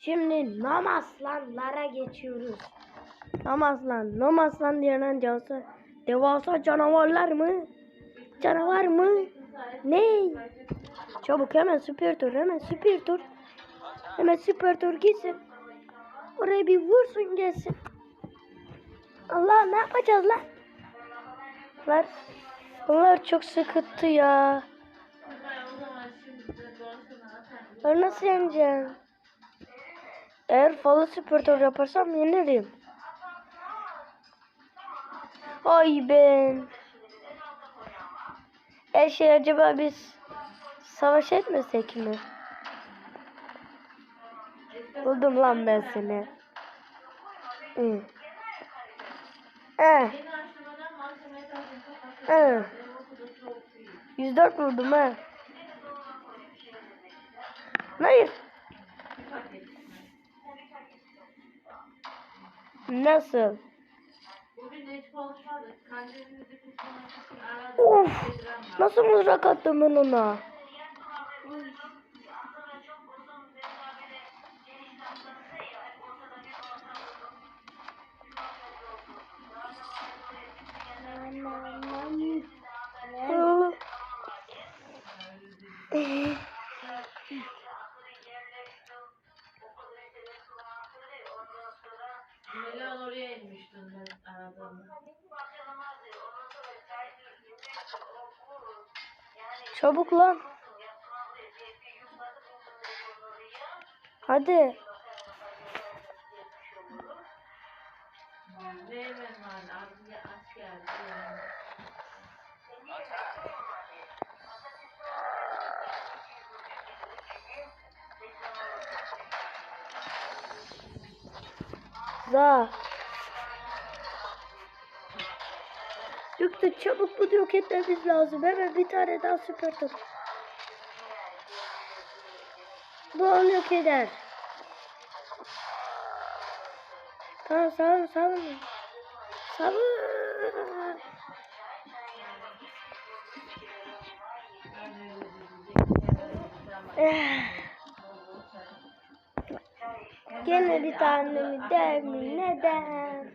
Şimdi Namaslanlara geçiyoruz. Namaslan, Namaslan denen devasa, devasa canavarlar mı? Canavar mı? Ne? Çabuk hemen süper tur, hemen süper tur. Hemen süper tur gitsin. Oraya bir vursun gelsin. Allah ne yapacağız lan? Bunlar, bunlar çok sıkıntı ya. Ben nasıl yeneceğim? Eğer falı süpürtör yaparsam yenirim. Ay ben. E şey acaba biz savaş etmesek mi? Buldum lan ben seni. Hı. Eh. Eh. 104 vurdum ha. Hayır. Nasıl? Of. Nasıl mızrak attım ben ona? Melan oraya inmiştin ben aradığımda. Çabuk lan. Hadi. Za. Yoksa çabuk bunu yok etmemiz lazım. Hemen bir tane daha süper top. Bu onu yok eder. Tamam savun savun. Savun. Eh. Gene bir tane mi dev mi neden?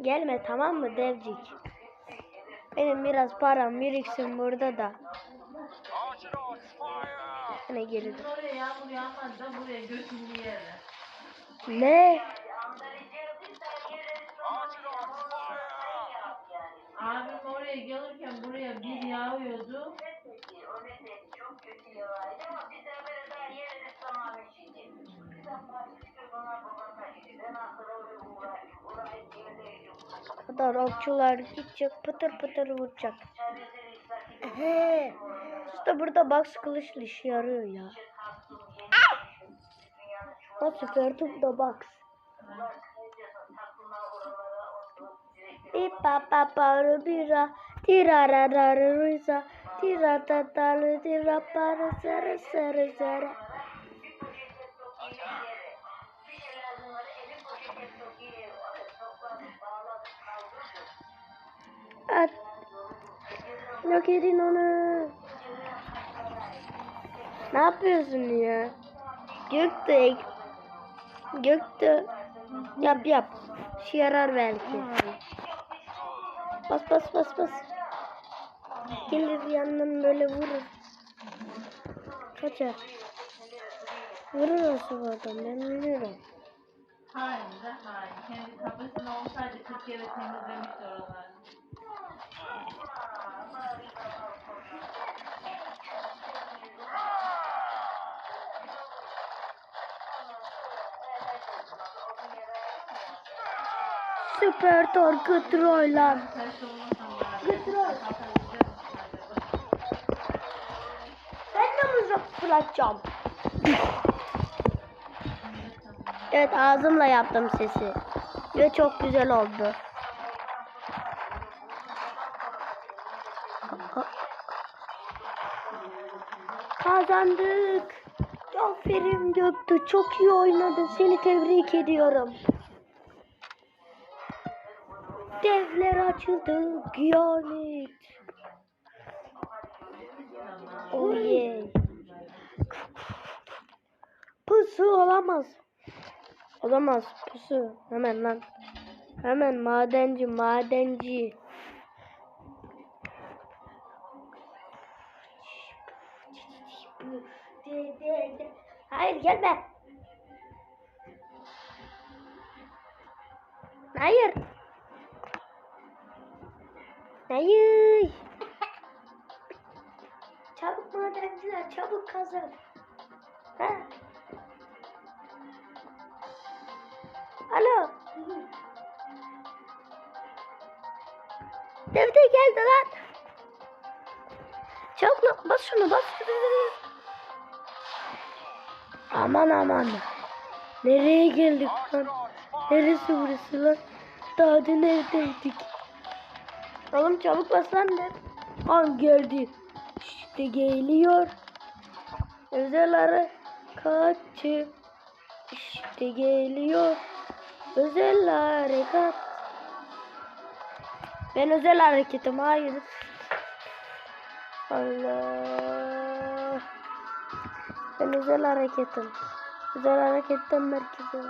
Gelme tamam mı devcik? Benim biraz param biriksin burada da. Götünü yerler. Ne? Abim oraya gelirken buraya bir yağıyordu. Kadar okçular gidecek pıtır pıtır vuracak. He. İşte burada box kılıçlı işe yarıyor ya. Süper top da box. Bir pa pa pa ru bira tira ra ra ra ruza tira ta ta lu tira para sara sara sara. At. Yok edin onu. Ne yapıyorsun ya? Gökte. Gökte. Yap yap. Şey yarar belki. Bas bas bas bas. Gelir yanından böyle vurur. Kaçar. Vurur o sıvadan ben biliyorum. Hain de hain. Kendi kafasında olsaydı 40 kere temizlemişti oraları. Süper torku. Götür. Kafasında Ben de mızrak fırlatacağım. Evet ağzımla yaptım sesi. Ve çok güzel oldu. Kazandık. Aferin Göktuğ. Çok iyi oynadın. Seni tebrik ediyorum. Devler açıldı. Giyanet. Oh yeah. Pusu olamaz. Olamaz pusu. Hemen lan. Hemen madenci madenci. Hayır gelme. Hayır. Hayır. Çabuk madenciler çabuk kazın. Ha? Devde geldi lan. Çabuk lan bas şunu bas. Aman aman. Nereye geldik lan? Neresi burası lan? Daha dün evdeydik. Oğlum çabuk bas lan de. An geldi. İşte geliyor. Özel harekatçı. İşte geliyor. Özel harekat. Ben özel hareketim. Hayır. Allah. Ben özel hareketim. Özel hareketten merkeze.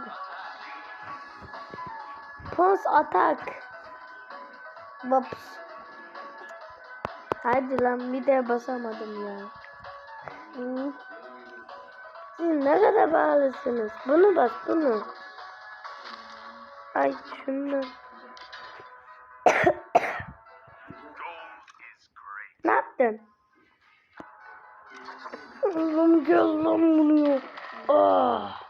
Pons atak. Baps. Hadi lan bir de basamadım ya. Siz ne kadar bağlısınız? Bunu bas bunu. Ay şunu. ne yaptın? Oğlum gel lan bunu. Ah.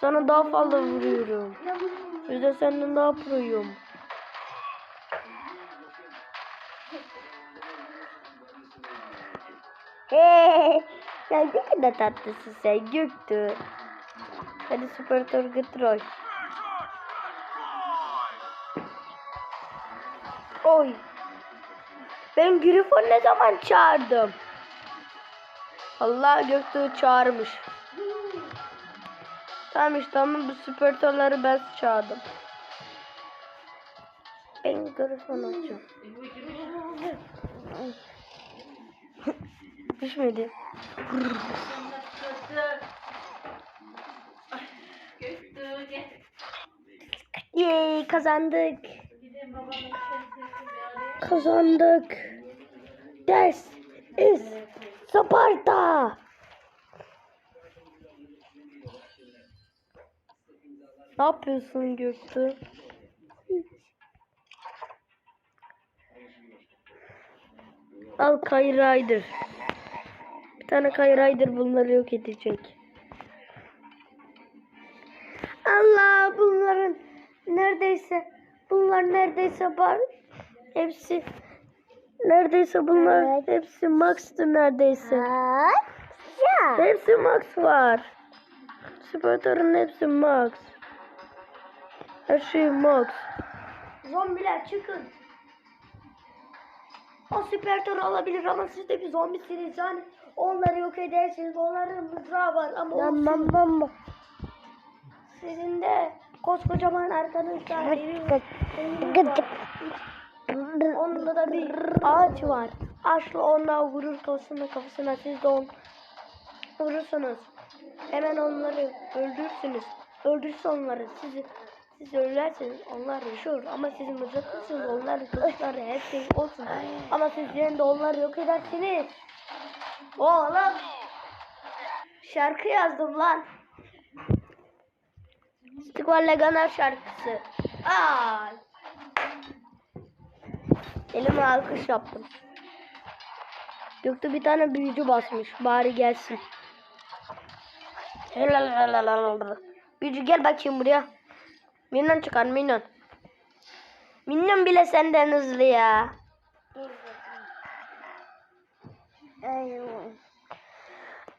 Sana daha fazla vuruyorum. Bir de senden daha proyum. Hey, sen ne kadar tatlısın sen Göktuğ. Hadi Süper Torgu troll. Oy. Ben Grifon ne zaman çağırdım? Allah Göktuğ çağırmış. Tamam işte ama bu Süper Torları ben çağırdım. Ben Grifon olacağım. Düşmedi. Yay kazandık. Kazandık. This is Sparta. Ne yapıyorsun Göktuğ? Al Kay. Bir tane Kay bunları yok edecek. Allah bunların neredeyse bunlar neredeyse var. Hepsi neredeyse bunlar hepsi max'tı neredeyse. Ya. Hepsi max var. Sportların hepsi max. Her şey max. Zombiler çıkın. O süpertor olabilir ama siz de bir zombisiniz yani onları yok edersiniz. Onların mızrağı var ama olsun. Sizin de koskocaman arkanızda evi var. Onda da bir ağaç var. Ağaçla onunla vurur kafasına kafasına siz de on vurursunuz. Hemen onları öldürürsünüz. Öldürse onları sizi siz ölerseniz onlar yaşıyor ama siz mızıklırsınız onlar kılıçları her şey olsun. Ama siz yine de onları yok edersiniz. Oğlum şarkı yazdım lan. İstikballe Ganar şarkısı. Ay. Elime alkış yaptım. Gökte bir tane büyücü basmış. Bari gelsin. Büyücü gel bakayım buraya. Minyon çıkar minyon. Minyon bile senden hızlı ya.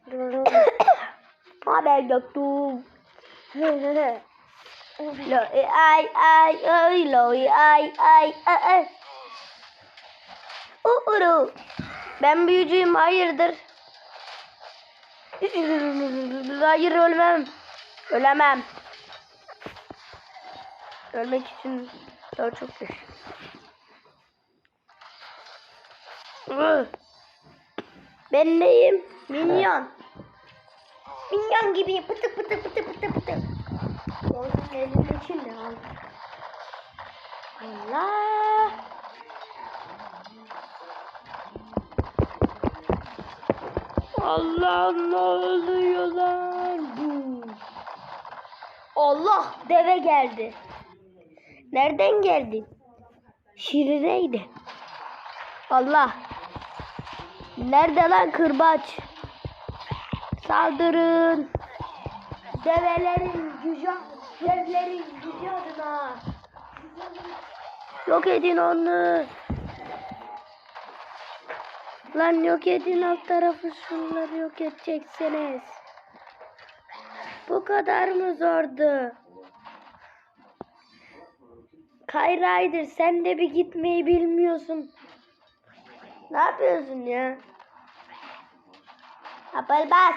Haber Göktuğ. Lỗi ai ai ơi lỗi ai ai ai ai. Uuru. Ben büyücüyüm hayırdır? Hayır ölmem. Ölemem. Ölmek için daha çok geç. Ben neyim? Minyon. Minyon gibi pıtı pıtı pıtı pıtı pıtı. Onun elinin içinde al. Allah. Allah ne oluyor lan bu? Allah deve geldi. Nereden geldi? Şirineydi. Allah. Nerede lan kırbaç? Saldırın. Develerin gücü, devlerin gücü adına. Yok edin onu. Lan yok edin alt tarafı şunları yok edeceksiniz. Bu kadar mı zordu? Kayraydır sen de bir gitmeyi bilmiyorsun. Ne yapıyorsun ya? Apel bas.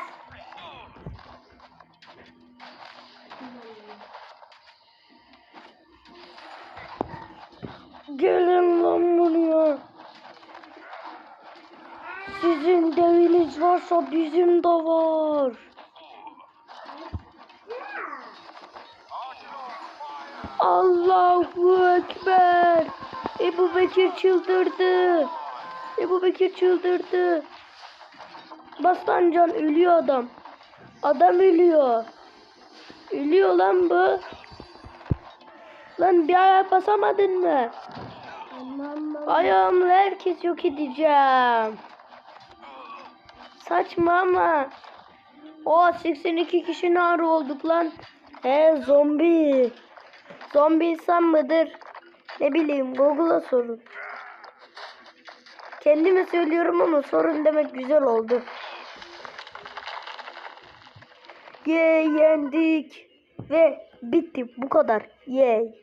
Gelin lan buraya. Sizin deviniz varsa bizim de var. Allahu Ekber. Ebu Bekir çıldırdı. Ebu Bekir çıldırdı. Bastan can ölüyor adam. Adam ölüyor. Ölüyor lan bu. Lan bir ayağa basamadın mı? Ayağımla herkes yok edeceğim. Saçma ama. O 82 kişi nar olduk lan. He zombi. Zombi insan mıdır? Ne bileyim Google'a sorun. Kendime söylüyorum ama sorun demek güzel oldu. Ye yendik. Ve bitti bu kadar. Yay.